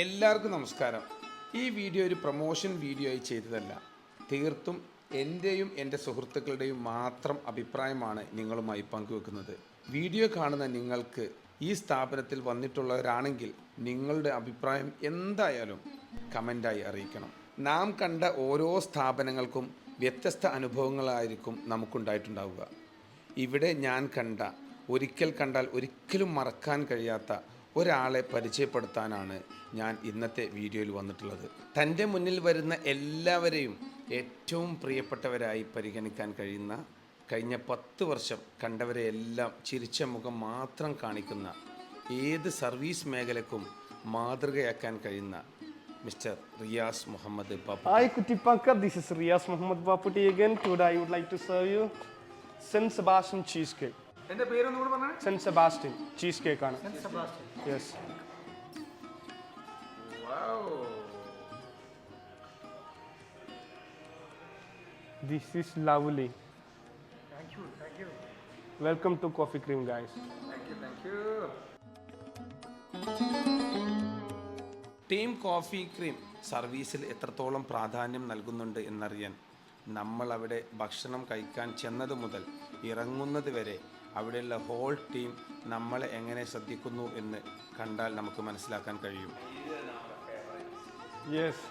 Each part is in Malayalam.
എല്ലാവർക്കും നമസ്കാരം. ഈ വീഡിയോ ഒരു പ്രൊമോഷൻ വീഡിയോ ആയി ചെയ്തതല്ല. തീർത്തും എന്റെയും എന്റെ സുഹൃത്തുക്കളുടെയും മാത്രം അഭിപ്രായമാണ് നിങ്ങളുമായി പങ്കുവെക്കുന്നത്. വീഡിയോ കാണുന്ന നിങ്ങൾക്ക് ഈ സ്ഥാപനത്തിൽ വന്നിട്ടുള്ളവരാണെങ്കിൽ നിങ്ങളുടെ അഭിപ്രായം എന്തായാലും കമന്റായി അറിയിക്കണം. നാം കണ്ട ഓരോ സ്ഥാപനങ്ങൾക്കും വ്യത്യസ്ത അനുഭവങ്ങളായിരിക്കും നമുക്കുണ്ടായിട്ടുണ്ടാവുക. ഇവിടെ ഞാൻ കണ്ട ഒരിക്കൽ കണ്ടാൽ ഒരിക്കലും മറക്കാൻ കഴിയാത്ത ഒരാളെ പരിചയപ്പെടുത്താനാണ് ഞാൻ ഇന്നത്തെ വീഡിയോയിൽ വന്നിട്ടുള്ളത്. തന്റെ മുന്നിൽ വരുന്ന എല്ലാവരെയും ഏറ്റവും പ്രിയപ്പെട്ടവരായി പരിഗണിക്കാൻ കഴിയുന്ന കഴിഞ്ഞ പത്ത് വർഷം കണ്ടവരെ എല്ലാം ചിരിച്ച മുഖം മാത്രം കാണിക്കുന്ന ഏത് സർവീസ് മേഖലക്കും മാതൃകയാക്കാൻ കഴിയുന്ന mister Riyas Muhammad Kutipaka, this is Riaz Muhammad Baputi again. Today I would like to serve you സെൻ സെബാസ്റ്റ്യൻ ചീസ് എന്റെ പേരൊന്നും കൂടെ പറഞ്ഞാൽ San Wow. cheesecake ആണ് Yes. This is lovely. Thank you, thank you. Welcome to Coffee Cream guys. Team coffee cream സർവീസിൽ എത്രത്തോളം പ്രാധാന്യം നൽകുന്നുണ്ട് എന്നറിയാൻ നമ്മൾ അവിടെ ഭക്ഷണം കഴിക്കാൻ ചെന്നത് മുതൽ ഇറങ്ങുന്നത് വരെ അവിടെയുള്ള ഹോൾ ടീം നമ്മളെ എങ്ങനെ ശ്രദ്ധിക്കുന്നു എന്ന് കണ്ടാൽ നമുക്ക് മനസ്സിലാക്കാൻ കഴിയും. Yes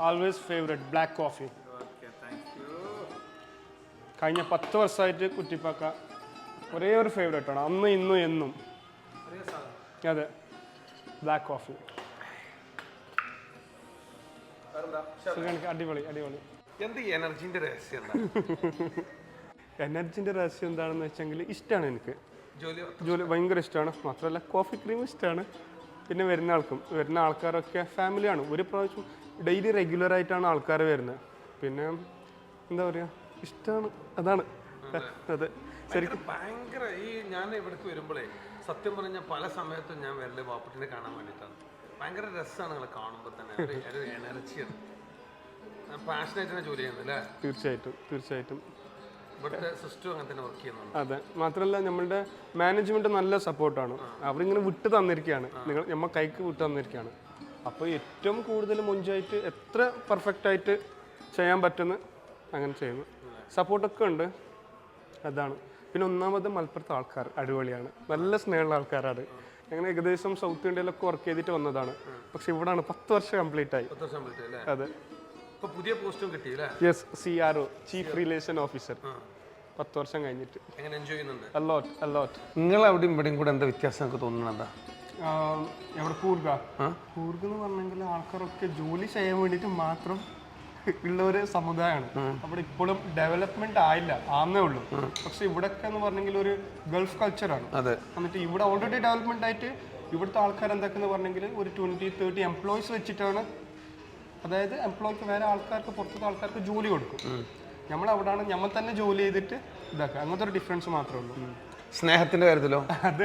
always favourite black coffee കഴിഞ്ഞ പത്ത് വർഷമായിട്ട് കുറ്റിപ്പാക്ക ഒരേ ഒരു ഫേവറേറ്റ് ആണ്. അന്ന് ഇന്നും എന്നും. അതെ. ബ്ലാക്ക് കോഫി അടിപൊളി അടിപൊളി. എന്ത് എനർജിന്റെ രഹസ്യം എനർജിന്റെ രഹസ്യം എന്താണെന്ന് വെച്ചെങ്കിൽ ഇഷ്ടമാണ് എനിക്ക്. ജോലി ഭയങ്കര ഇഷ്ടമാണ് മാത്രമല്ല കോഫി ക്രീം ഇഷ്ടമാണ് പിന്നെ വരുന്ന ആൾക്കും വരുന്ന ആൾക്കാരൊക്കെ ഫാമിലിയാണ് ഒരു പ്രാവശ്യം ഡെയിലി റെഗുലർ ആയിട്ടാണ് ആൾക്കാർ വരുന്നത്. പിന്നെ എന്താ പറയുക ഇഷ്ടമാണ് അതാണ്. അതെ. ശരിക്കും ഭയങ്കര ഈ ഞാൻ ഇവിടേക്ക് വരുമ്പോഴേ സത്യം പറഞ്ഞ പല സമയത്തും ഞാൻ വരൽ വാപ്പട്ടിനെ കാണാൻ വേണ്ടിയിട്ടാണ്. ഭയങ്കര രസമാണ് നിങ്ങൾ കാണുമ്പോൾ തന്നെ. ഒരു എനർജിയാണ് പാഷനായിട്ട് ജോലി ചെയ്യുന്നത് അല്ലേ? തീർച്ചയായിട്ടും തീർച്ചയായിട്ടും. അതെ. മാത്രമല്ല നമ്മളുടെ മാനേജ്മെന്റ് നല്ല സപ്പോർട്ടാണ് അവരിങ്ങനെ വിട്ട് തന്നിരിക്കുകയാണ് നിങ്ങൾ നമ്മ കൈക്ക് വിട്ട് തന്നിരിക്കുകയാണ് അപ്പോൾ ഏറ്റവും കൂടുതൽ മുഞ്ചായിട്ട് എത്ര പെർഫെക്റ്റ് ആയിട്ട് ചെയ്യാൻ പറ്റുന്ന അങ്ങനെ ചെയ്യുന്നു. സപ്പോർട്ടൊക്കെ ഉണ്ട്. അതാണ്. പിന്നെ ഒന്നാമത് മലപ്പുറത്തെ ആൾക്കാർ അടിപൊളിയാണ്. നല്ല സ്നേഹമുള്ള ആൾക്കാരാണ്. അങ്ങനെ ഏകദേശം സൗത്ത് ഇന്ത്യയിലൊക്കെ വർക്ക് ചെയ്തിട്ട് വന്നതാണ്. പക്ഷെ ഇവിടാണ് പത്ത് വർഷം കംപ്ലീറ്റ് ആയി. അതെ. പുതിയ പോസ്റ്റും കിട്ടി അല്ലേ yes C R O chief relation officer പത്ത് വർഷം കഴിഞ്ഞിട്ട്. എങ്ങനെ എൻജോയ് ചെയ്യുന്നുണ്ട്? അലോട്ട് അലോട്ട് നിങ്ങൾ അവിടെയും ഇവിടെയും കൂടെ എന്താ വ്യത്യാസം എനിക്ക് തോന്നുന്നത് എവിടെ കൂർഗ? കൂർഗ് എന്ന് പറഞ്ഞെങ്കിൽ ആൾക്കാരൊക്കെ ജോലി ചെയ്യാൻ വേണ്ടിയിട്ട് മാത്രം ഉള്ള ഒരു സമുദായമാണ് അവിടെ ഇപ്പോഴും ഡെവലപ്മെന്റ് ആയില്ല ആന്നേ ഉള്ളൂ. പക്ഷെ ഇവിടൊക്കെ എന്ന് പറഞ്ഞെങ്കിൽ ഒരു ഗൾഫ് കൾച്ചറാണ് അതെ. എന്നിട്ട് ഇവിടെ ഓൾറെഡി ഡെവലപ്മെന്റ് ആയിട്ട് ഇവിടുത്തെ ആൾക്കാർ എന്തൊക്കെയെന്ന് പറഞ്ഞെങ്കിൽ ഒരു ട്വന്റി തേർട്ടി എംപ്ലോയീസ് വെച്ചിട്ടാണ് അതായത് എംപ്ലോയിക്ക് വേറെ ആൾക്കാർക്ക് പുറത്തുള്ള ആൾക്കാർക്ക് ജോലി കൊടുക്കും. നമ്മൾ അവിടെയാണ് നമ്മൾ തന്നെ ജോലി ചെയ്തിട്ട് ഇതാക്കുക. അങ്ങനത്തെ ഒരു ഡിഫറൻസ് മാത്രമേ ഉള്ളൂ. സ്നേഹത്തിന്റെ കാര്യത്തിലോ? അത്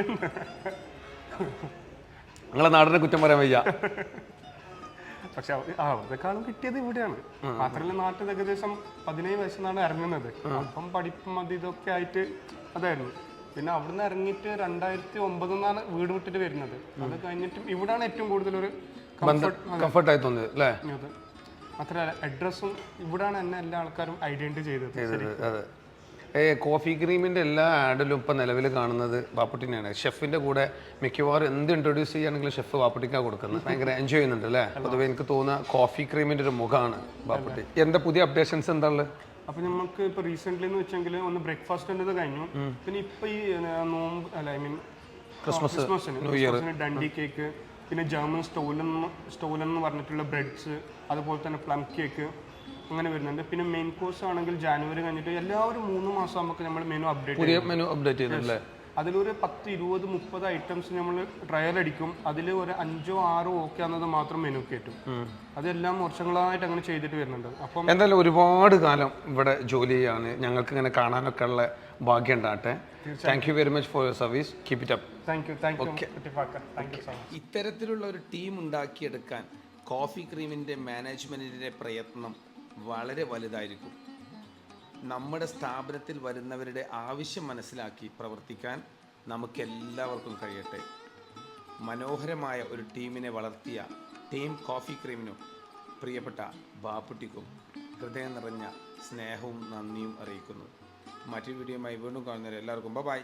നിങ്ങളെ നാടിനെ കുറ്റം പറയാൻ വയ്യ. പക്ഷെ അവ- ആ, അവിടത്തെക്കാളും കിട്ടിയത് ഇവിടെയാണ്. മാത്രമല്ല നാട്ടിൽ ഏകദേശം പതിനേഴ് വയസ്സിലാണ് ഇറങ്ങുന്നത്. അപ്പം പഠിപ്പും അത് ഇതൊക്കെ ആയിട്ട് അതായിരുന്നു. പിന്നെ അവിടുന്ന് ഇറങ്ങിയിട്ട് രണ്ടായിരത്തി ഒമ്പതിന്നാണ് വീട് വിട്ടിട്ട് വരുന്നത്. അത് കഴിഞ്ഞിട്ടും ഇവിടാണ് ഏറ്റവും കൂടുതൽ ഒരു കംഫർട്ട് കംഫർട്ടായി തോന്നിയത് അല്ലേ? അത്. മാത്രമല്ല അഡ്രസ്സും ഇവിടാണ് എന്നെ എല്ലാ ആൾക്കാരും ഐഡന്റിഫൈ ചെയ്തത് അതെ. ഏ കോഫി ക്രീമിന്റെ എല്ലാ ആഡിലും ഇപ്പൊ നിലവിൽ കാണുന്നത് വാപ്പുട്ടിനെയാണ് ഷെഫിന്റെ കൂടെ മിക്കവാറും എന്ത് ഇൻട്രൊഡ്യൂസ് ചെയ്യുകയാണെങ്കിലും ഷെഫ് വാപ്പുട്ടിക്കാണ് കൊടുക്കുന്നത്. ഭയങ്കര എൻജോയ് ചെയ്യുന്നുണ്ട് അല്ലേ? പൊതുവെ എനിക്ക് തോന്നുന്ന കോഫി ക്രീമിന്റെ ഒരു മുഖമാണ് ബാപ്പുട്ടി. എന്താ പുതിയ അപ്ഡേഷൻസ് എന്താ ഉള്ളത്? അപ്പൊ നമുക്ക് ഇപ്പൊ റീസെന്റ് എന്ന് വെച്ചെങ്കിൽ ഒന്ന് ബ്രേക്ക്ഫാസ്റ്റ് കഴിഞ്ഞു. പിന്നെ ഇപ്പൊ ഈ നോമ്പ് അല്ല ഐ മീൻ ക്രിസ്മസ് ക്രിസ്മസിന് ഡണ്ടി കേക്ക് പിന്നെ ജർമ്മൻ സ്റ്റോലൻ സ്റ്റോലൻ എന്ന് പറഞ്ഞിട്ടുള്ള ബ്രെഡ്സ് അതുപോലെ തന്നെ പ്ലം കേക്ക് അങ്ങനെ വരുന്നുണ്ട്. പിന്നെ മെയിൻ കോഴ്സ് ആണെങ്കിൽ ജാനുവരി കഴിഞ്ഞിട്ട് എല്ലാവരും മൂന്ന് മാസം നമുക്ക് നമ്മൾ മെനു അപ്ഡേറ്റ് മെനു അപ്ഡേറ്റ് ചെയ്യുന്നുണ്ടല്ലേ അതിലൊരു പത്ത് ഇരുപത് മുപ്പത് ഐറ്റംസ് നമ്മൾ ട്രയൽ അടിക്കും. അതിൽ ഒരു അഞ്ചോ ആറോ ഓക്കെ ആണെന്നത് മാത്രം മെനു കയറ്റും അതെല്ലാം വർഷങ്ങളായിട്ട് അങ്ങനെ ചെയ്തിട്ട് വരുന്നുണ്ട്. അപ്പം എന്തായാലും ഒരുപാട് കാലം ഇവിടെ ജോലി ചെയ്യാണ് ഞങ്ങൾക്ക് ഇങ്ങനെ കാണാനൊക്കെ ഉള്ള ഭാഗ്യം ഉണ്ടാകട്ടെ thank you very much for your service keep it up thank you thank you Kutipaka so much ഇത്തരത്തിലുള്ള ഒരു ടീം ഉണ്ടാക്കിയെടുക്കാൻ കോഫി ക്രീമിന്റെ മാനേജ്മെന്റിന്റെ പ്രയത്നം വളരെ വലുതായിരിക്കും. നമ്മുടെ സ്ഥാപനത്തിൽ വരുന്നവരുടെ ആവശ്യം മനസ്സിലാക്കി പ്രവർത്തിക്കാൻ നമുക്കെല്ലാവർക്കും കഴിയട്ടെ. മനോഹരമായ ഒരു ടീമിനെ വളർത്തിയ ടീം കോഫി ക്രീമിനും പ്രിയപ്പെട്ട ബാപ്പുട്ടിക്കും ഹൃദയം നിറഞ്ഞ സ്നേഹവും നന്ദിയും അറിയിക്കുന്നു. മറ്റൊരു വീഡിയോയുമായി വീണ്ടും കാണുന്നവരെ എല്ലാവർക്കും ബൈ